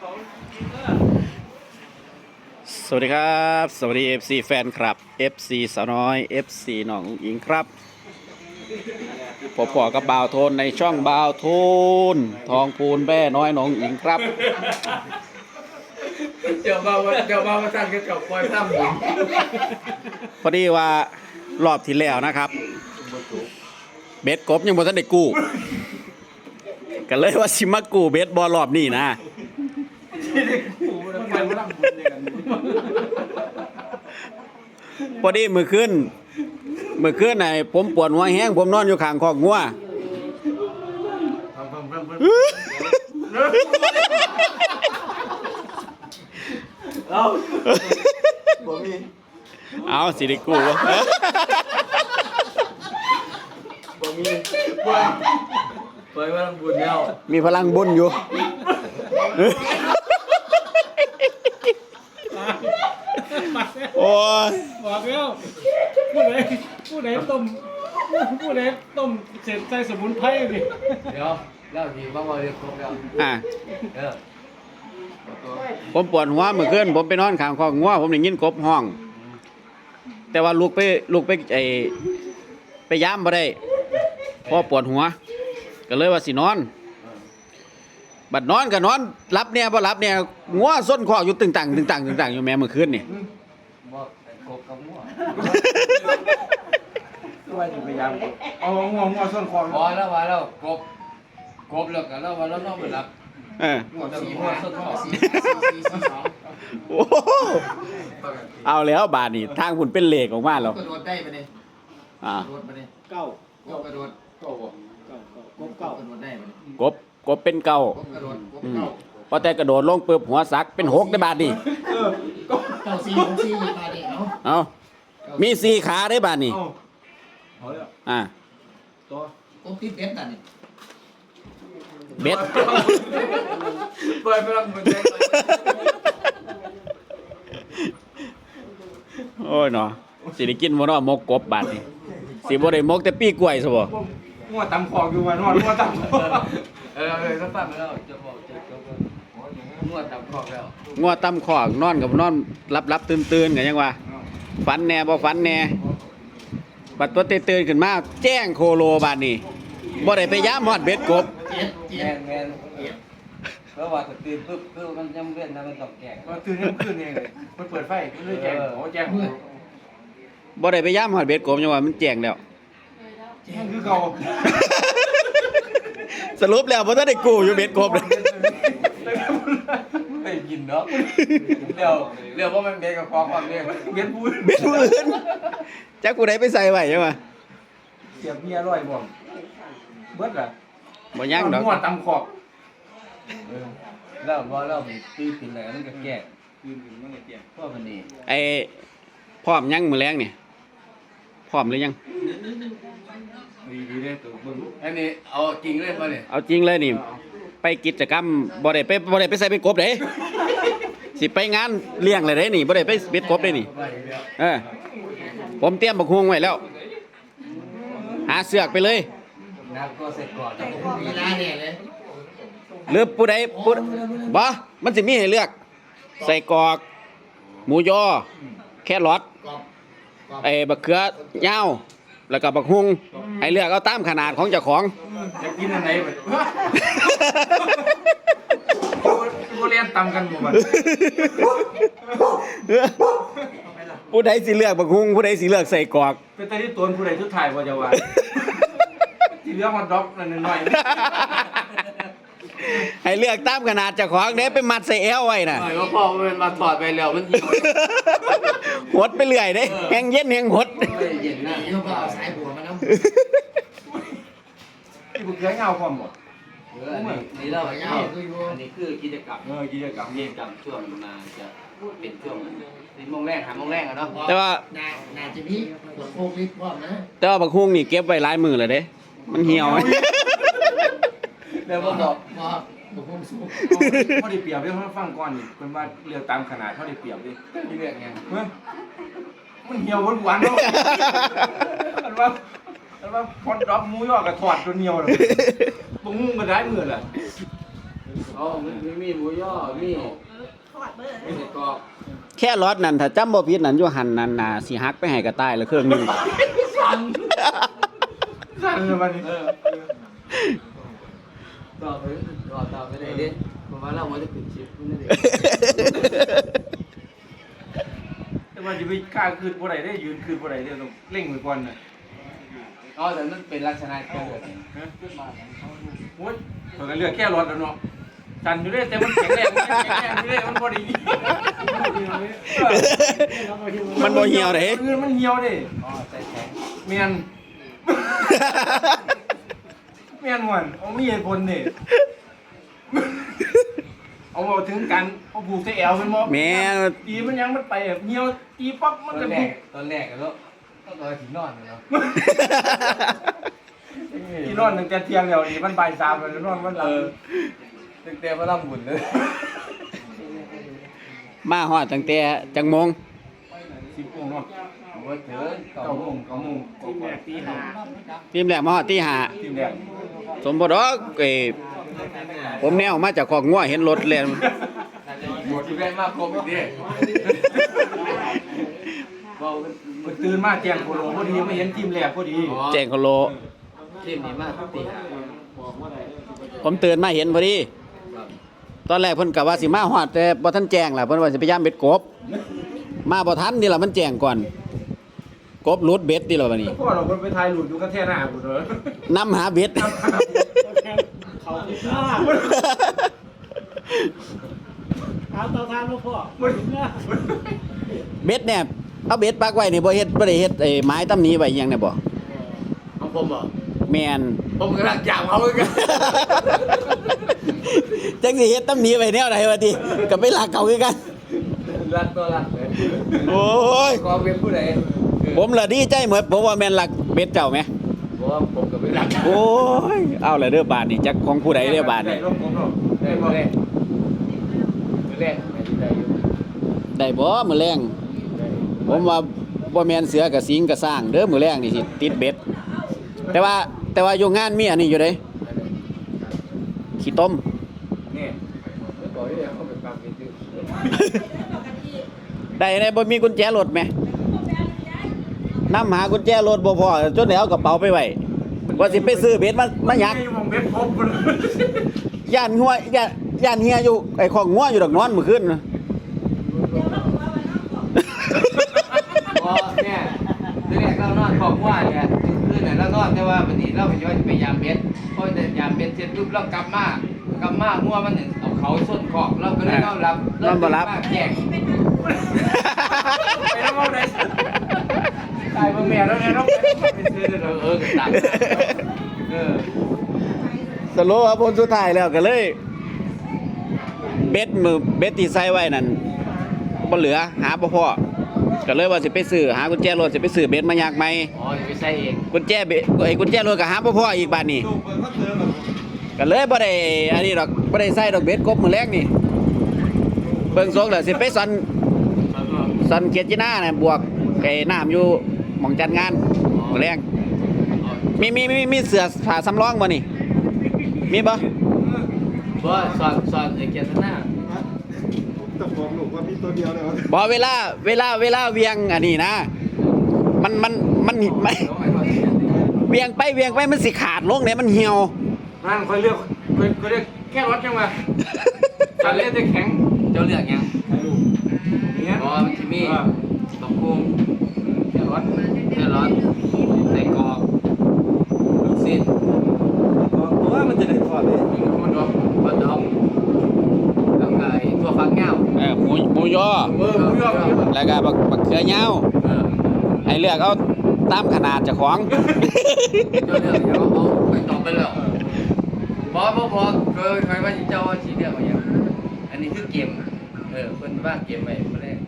สวัสดีครับ สวัสดี FC แฟนครับ FC สาวน้อย FC น้องอิงครับพบปอกับบ่าวโทนในช่องบ่าวโทนทองพูนแม่น้อยน้องอิงครับ เดี๋ยวมาว่าเดี๋ยวมาว่าสั่งกระจกปล่อยซ้ำหญิงพอดีว่ารอบที่แล้วนะครับ เบ็ดกบยังบ่ทันได้กู้ก็เลยว่าสิมากู้เบ็ดบอลรอบนี้นะ ไปมาลังบุญเนี่ยกันพอดีมือขึ้นมือขึ้นไหนผมปวดหัวแห้งผมนอนอยู่ข้างคอกงัวเอาบ่มีเอาสิได้กู้วะบ่มีปล่อยปล่อยมาลังบุญแล้วมีพลังบุญอยู่ โอ้ ยบอกแล้วผู้ใดผู้ใดต้มผู้ใดต้มเสร็จใส่สมุนไพรดิเดี๋ยวแล้วทีบ้างว่าเรียกครบแล้วอะเออผมปวดหัวเมื่อคืนผมไปนอนข้างคอกงัวผมได้ยินกบห้อง แต่ว่าลูกไปลูกไปไอไปย้ำบ่ได้เพราะปวดหัว ก็เลยว่าสินอน บัดนอนก็นอนรับเนี่ยบ่รับเนี่ยงัวส้นคอกอยู่ตึงตังตึงตังตึงตังอยู่แม่เมื่อคืนนี่ บอกครบกับมั่วว่าจะพยายามเอางวงงอส้นคอพอแล้วมาแล้วครบครบแล้วกันแล้ววันแล้วน้องไปรับเออหัวจะมีหัวสุดท้ายสี่สี่สี่สองโอ้โหเอาแล้วบาดนี่ทางคุณเป็นเหล็กออกมาแล้วกระโดดได้ปะเนี่ยอ่ากระโดดปะเนี่ยเก้ากระโดดก็บอกเก้าเก้ากบเก้ากระโดดได้ปะเนี่ยกบกบเป็นเก่ากระโดดกอืมเก้า พอแต่กระโดดลงปุ๊บหัวสักเป็นหกได้บาดนี่เก้าสี่หกสี่มาดิเนาะเอามีสี่ขาได้บาดนี่เอาแล้วอ่าตัวกบติดเบ็ดกันนี่เบ็ดปล่อยไปรับเงินได้โอ้ยเนาะสิได้กินบ่เนาะมกกบบาดนี่สิบ่ได้มกแต่ปีกล้วยซะบ่งัวตำคอกอยู่มานอนงัวตำคอกเออเออก็ฟังแล้วจะบอกจะจะ นวดตามคอกแล้วงัวตำขอกนอนกับนอนรับๆตื่นๆกันยังว่าฝันแหน่บ่ฝันแหน่บัดตัวตื่นๆขึ้นมาแจ้งโคโลบาดนี่บ่ได้ไปยามฮอดเบ็ดกบ เจ็ดเจ็ดแมนเพราะว่าตื่นปุ๊บคือมันยังเวียนนะมันต้องแก่ก็ตื่นยังคืนเองเลยมันเปิดไฟมันเลยแจ้งโอ้แจ้งบ่ได้ไปยามฮอดเบ็ดกบยังว่ามันแจ้งแล้ว แจ้งคือเก่าสรุปแล้วบ่ทันได้กู้อยู่เบ็ดกบเลยไม่ กินเนาะเดี๋ยวเดี๋ยวว่ามันเบียกับคอกความเบียเบียดพูดเบ็ดมื้ออื่นจักกูได้ไปใส่ไว้ยังว่าเสียบเมียร้อยบ่เบิดล่ะบ่ยังดอกงัวตำคอกแล้วพอเราตื่นขึ้นแล้วมันก็แก่ยืนอยู่มันเลยแจ้งเพราะมันนี่ไอ้พร้อมยังมื้อแรงนี่พร้อมหรือยัง ดีดีเลยตัวเบิ่งอันนี้เอาจริงเลยมาเนี่ยเอาจริงเลยนี่ ไปกิจกรรมบ่ได้ไปบ่ได้ไปใส่เบ็ดกบเด้ สิไปงานเลี้ยงเลยเด้นี่บ่ได้ไปเบ็ดกบเด้นี่ เออ ผมเตรียมบักฮวงไว้แล้ว หาเสือกไปเลยนักก็เสร็จก่อนมีร้านเนี่ยเลยหรือผู้ใดผู้บ่มันสิมีให้เลือก ใส่กรอก หมูยอ แครอทกรอบไอ้บักเขือยาวแล้วก็บักฮุงให้เลือกเอาตามขนาดของเจ้าของอยากกินอันไหน บ่บ่เรียนตำกันบ่บัดผู้ใดสิเลือกบักฮุงผู้ใดสิเลือกใส่กรอกเป็นแต่ที่ตนผู้ใดทุกถ่ายบ่จะว่าที่เหลือมาดรอปนั่นน้อยให้เลือกตามขนาดเจ้าของเด้ไปมัดใส่เอวไว้น่ะหน่อยก็พอมันมาถอดไปแล้วมันเหี่ยวหดไปเรื่อยเด้แหงเย็นแหงหดไม่เย็นนะนี่ก็เอาสายบัวมาน้ำๆที่บ่เคยเงาพร้อมบ่ เอออันนี้นี่เราอันนี้คือกิจกรรมเออกิจกรรมกินี่จกรรมช่วงนาจะเป็นช่วงสิบโมงแรกหาโมงแรกอะเนาะแต่ว่าน่าน่าจะมีขวดโควิดพร้อมนะแต่ว่าบักฮุงนี่เก็บไว้หลายมือเลยเด้ มันเหี่ยวแล้วก็บอกพอบุกคงสู้เขาได้เปรียบเรื่องฟังก่อนนี่เพิ่นว่าเลือกตามขนาดเขาได้เปรียบดิที่เรียกไงเฮ้ยมันเหี่ยวหวานๆเนาะอันว่า อันว่าพอนดรอปหมูยอกับถอดจนเหี่ยวเลยบ่งุ้งก็ได้มื้อล่ะอ๋อมันมีมีหมูย่อมีมีเห็ดกรอบแค่รถนั่นถ้าจำบ่ผิดนั่นอยู่หันนั่นน่ะสิหักไปให้กระต่ายละเครื่องหนึงสั่นเลยวันนี้เออต่อไปต่อต่อไปได้เด้เพราะว่าเราว่าจะปิดชิปนั่นเองแต่ว่าจะไปกล้าคืนบ่ได้ได้ยืนคืนบ่ได้ได้ต้องเร่งไว้ก่อนน่ะ อ๋อแต่มันเป็นลักษณะเกิดโอ้ยตัวกันเลือกแค่รถแล้วเนาะสั่นอยู่เด้แต่มันแข็งแรงมันแข็งแรงอยู่เด้มันบ่ได้มันบ่เหี่ยวเด้เงินมันเหี่ยวเด้อ๋อใจแข็งเมียนเมียนม่วนเอามีเหตุผลนี่เอาเอาถึงกันเอาผูกใส่แอวมันบ่แม่นตีมันยังมันไปแบบเหี่ยวตีปั๊บมันตอก็นแรผูกกตอนแรกกันแล้ว ก็รอถึงนอนเลยเนาะที่นอนตั้งแต่เที่ยงแล้วนี่มันบ่ายสามแล้วนอนมันหลับตั้งแต่พระรำบุญเลยมาฮอดตั้งแต่จังโมงสิบโมงเนาะว่าเถินเก้าโมงเก้าโมงทีมแรกตีห้าทีมแรกมาฮอดตีห้าทีมแรกสมบ่ดอกเอ้ยผมแนวมาจากคอกงัวเห็นรถแล่นหมดที่แม่มากครบอีกดิ บอกมันมันตื่นมาแจ้งโคโลพอดีมาเห็นทีมแรกพอดีแจ้งโคโล ทีมนี้มากตีหาผมตื่นมาเห็นพอดี ตอนแรกเพิ่นก็ว่าสิมาฮอดแต่บ่ทันแจ้งล่ะเพิ่นว่าสิพยายามเบ็ดกบ มาบ่ทันนี่ล่ะมันแจ้งก่อน กบหลุดเบ็ดนี่ล่ะบัดนี้พ่อเราคนไปถ่ายหลุดอยู่กันแท่หน้าบุญเลยนํหาเบ็ด เขาที่หน้าเอาเตาทานมาพ่อมันหน้าเบ็ดเนี่ย เอาเบ็ดปักไว้นี่บ่เฮ็ดบ่ได้เฮ็ดไอ้ไม้ตำหนี้ไว้อิหยังเนี่ยบ่ของผมเหรอแม่น ผมกำลังจับเขาเลยกันจังสิเฮ็ดตำหนี้ไว้แนวใดวะติก็ไปลักเขาคือกัน รัดตัวรัดเลยโอ้ยก็เป็นผู้ใดผมละดีใจเหมือนผมว่าแม่นลักเบ็ดเจ้าไหมเพราะว่าผมกับเป็นรักโอ้ย เอาละเด้อบาทนี่จักของผู้ใดเด้อบาทนี่ร่มผมเนาะได้ผู้แรกผู้แรกไม่ได้อยู่ได้บ่มื้อแรง ผมว่าบ่แมนเสือกับสิงกับสร้างเด้อมือแรงนี่สิติดเบ็ด แต่ว่าแต่ว่าอยู่งานมีอันนี้อยู่เด้ขี้ต้มนี่ไม่บอกที่เขาเป็นความคิดดื้อได้ได้บ่มีกุญแจรถไหมนำหากุญแจรถบ่พอจนได้เอากระเป๋าไปไว้ว่าสิไปซื้อเบ็ดมามายักย่านงัวย่านย่านเฮียอยู่ไอ้ของงัวอยู่ดอกนอนมื้อคืนน่ะ พอเนี่ยทีแรก เรานอนบอกว่าเนี่ยคืนไหนเรานอนแต่ว่าวันนี้เราไปย้อนไปยามเบ็ดพอจะยามเบ็ดเสร็จปุ๊บเรากลับมากลับมางัวมันเอาเขาส้นขอกเราก็เลยนอนรับแยกไปแล้วเอาไหนตายมาแม่แล้วเนี่ยต้องไปซื้อเลยเออเออกันตังเออสโลว์ครับผลสุดท้ายแล้วก็เลยเบ็ดมือเบ็ดที่ใส่ไว้นั่นบ่เหลือหาบ่พอ ก็เลยว่าสิไปซื้อหากุญแจรถสิไปซื้อเบ็ดมาอยากใหม่อ๋ออย่าไปใส่เองกุญแจเบ็ดไอ้กุญแจรถก็หาบ่พออีกบาดนี้ก็เลยบ่ได้อันนี้ดอกบ่ได้ใส่ดอกเบ็ดกบมื้อแรกนี่เบิ่งทรงแล้วสิไปสอนสอนเกียรติหน้าน่ะบวกไอ้น้ำอยู่หม่องจัดงานมื้อแรกมีมีมีมีเสื้อผ้าสำรองบ่นี่มีบ่บ่สอนสอนไอ้เกียรติหน้า แต่ผมหนูว่ามีตัวเดียวเลยวะบอเวลาเวลาเวลาเวียงอันนี้นะ มันมันมันมันเวียงไปเวียงไปมันสิขาดลงเนี่ยมันเหี่ยวนั่นคอยเลือกคอยคอยเลือกแค่รถจังวะตอนเล่นจะแข็งเจ้าเลือกยังเนี่ยอ๋อมันจะมีตกกุ้งแค่รถแค่ร้อนใส่กรอกลูกสิ้นตัวมันจะได้ทอดเลย มันดอกมันดอกแล้วก็ไอ้ตัวฟักเงา เออหมูหมูยอ เออผมยอม แล้วก็บักบักเขือยาวเออให้เลือกเอาตามขนาดเจ้าของ เจ้าเลือกยังเอาไปตอบไปแล้วบอบอบอเคยเคยว่าเจ้าว่าชี้เลือกมาอย่างอันนี้คือเกมเออเพิ่นว่างเกมไว้เมื่อแรก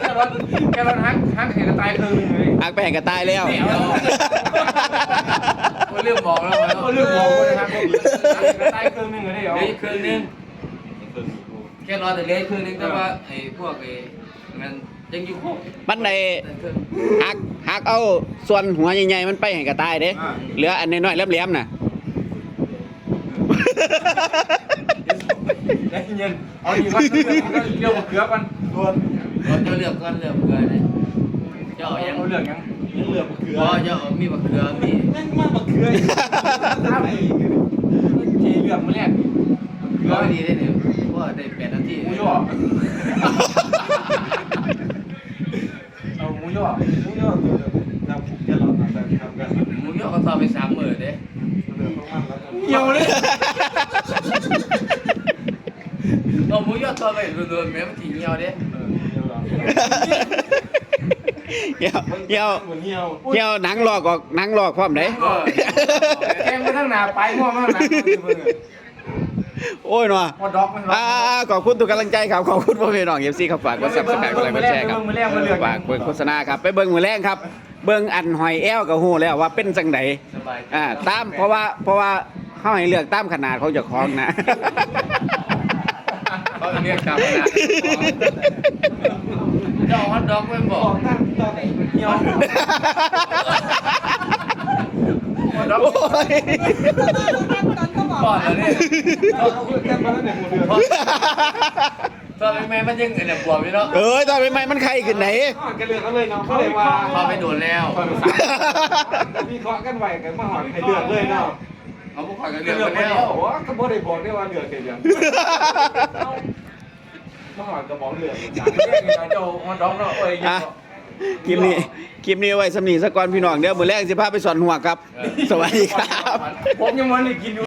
แค่รถแค่รถฮักฮักเห็นตายคืนเลยอักไปให้กระตายแล้วเดี๋ยวคนเรื่องบอกแล้วก็เรื่องมองเลยครับตายคืนนึงเลยเดี๋ยวเหลืออีกครึ่งนึง แค่รอแต่เหลืออีกครึ่งนึงแต่ว่าไอ้พวกไอ้มันยังอยู่ครบมันในแต่ครึ่งหักหักเอาส่วนหัวใหญ่ๆมันไปให้กระตายเด้เหลืออันน้อยๆแหลมๆน่ะใจเย็นเอาดีก่อนเรื่องเรื่องเกลือกันรวนเราจะเลือกก้อนเลือกเกลือเนี่ยเจ้าเอายังเอาเรื่องยังยังเหลือบักเขือพอเจ้าเอามีบักเกลือมีแม่งมากบักเขืออีกตามอีกทีเรื่องมื้อแรกเกลือร้อยดีได้เนี่ยเพราะว่าได้แปดนาที หมูย่อเอาหมูย่อ มึงยอดตัวเดียวทำแค่หลอดแต่ทำกัน หมูย่อก็ทอไปสามหมื่นเด้ เหลือประมาณแล้วกัน เหี่ยวเลย เอาหมูย่อทอไปโดนๆแม้มันถี่เหี่ยวเด้เออเดี๋ยวเราเหี่ยวเหี่ยวเหมือนเหี่ยวเหี่ยวหนังลอกออกหนังลอกพร้อมเด้เออแกงไปทั้งหน้าไปง้อมาหลังโอ้ยเนาะพอด็อกมันอ่าขอบคุณทุกกำลังใจครับ ขอบคุณพ่อแม่น้องเอฟซีครับฝากกดซับสไครต์กดไลค์กดแชร์ครับมื้อแรกมื้อแรกฝากเบิ่งโฆษณาครับ ไปเบิ่งมือแรงครับ เบิ่งอันหอยแอวกับฮู้แล้วว่าเป็นจังไดสบายอ่าตามเพราะว่าเพราะว่าเฮาให้เลือกตามขนาดของเจ้าของนะ เรียกตามนะเจ้าฮอตดอกไม่บอกนั่งตอนไหนยวฮอตดอกโอ้ยก่อนแล้วเนี่ยเอนี่ยหมดเดือนตอนแม่มันยังเนี่ยบวมอยู่เนาะเอ้ยตอนเป็นไม้มันไข่ขึ้นไหนอ่อนกันเลยเขาเลยเนาะเขาเลยว่าพอไปโดนแล้วมาสามวิเคาะกันไหวกันมาหอนให้เลือกเลยเนาะ เอาพวกข่อยกันเลืเรื่ออกงไปมาแล้แล้ววโอ้ก็บ่ได้บอกได้ว่าเลือกแค่ยังมาหอนกระบอกเลือกเจ้าฮอตด็อกเนาะเอ้ยอะคลิปนี้คลิปนี้ไว้สำนีสักก่อนพี่น้องเดี๋ยวมือแรงสิพาไปสอนหัวครับ สวัสดีครับ ผมยังมันได้กินอยู่